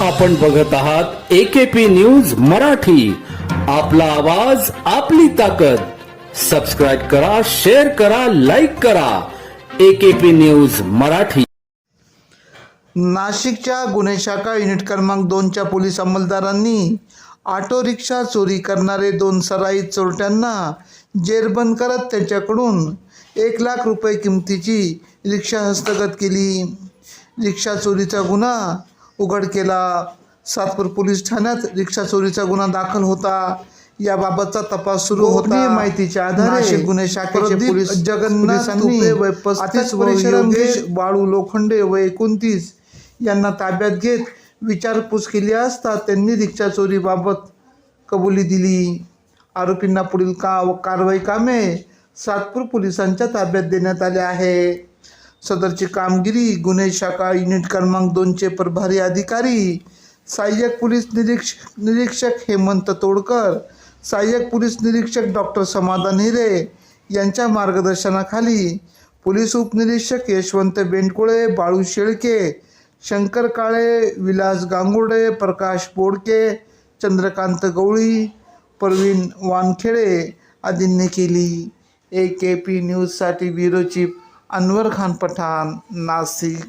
आपण बघत आहात एकेपी न्यूज मराठी. आपला आवाज आपली ताकद. सबस्क्राईब करा शेअर करा लाईक करा. AKP news Marathi. नाशिकच्या गुन्हे शाखा युनिट क्रमांक दोनच्या पोलीस अंमलदारांनी ऑटो रिक्षा चोरी करणारे दोन सराईत चोरट्यांना जेरबंद करत त्यांच्याकडून एक लाख रुपये किमतीची रिक्षा हस्तगत केली. रिक्षा चोरीचा गुन्हा उघड केला. सातपूर पोलीस ठाण्यात रिक्षा चोरीचा गुन्हा दाखल होता. याबाबतचा तपास सुरू होता. माहितीच्या आधारे गुन्हे शाखेचे पोलीस जगन्नाथ बाळू लोखंडे व एकोणतीस यांना ताब्यात घेत विचारपूस केली असता त्यांनी रिक्षा चोरीबाबत कबुली दिली. आरोपींना पुढील का कारवाई कामे सातपूर पोलिसांच्या ताब्यात देण्यात आले आहे. सदरची कामगिरी गुन्हे शाखा युनिट क्रमांक दोनचे प्रभारी अधिकारी सहाय्यक पोलीस निरीक्षक निरीक्षक हेमंत तोडकर सहाय्यक पोलीस निरीक्षक डॉक्टर समाधान हिरे यांच्या मार्गदर्शनाखाली पोलीस उपनिरीक्षक यशवंत बेंडकुळे बाळू शेळके शंकर काळे विलास गांगुडे प्रकाश बोडके चंद्रकांत गवळी प्रवीण वानखेडे आदींनी केली. ए के पी न्यूजसाठी ब्युरो चीफ अनवर खान पठाण नाशिक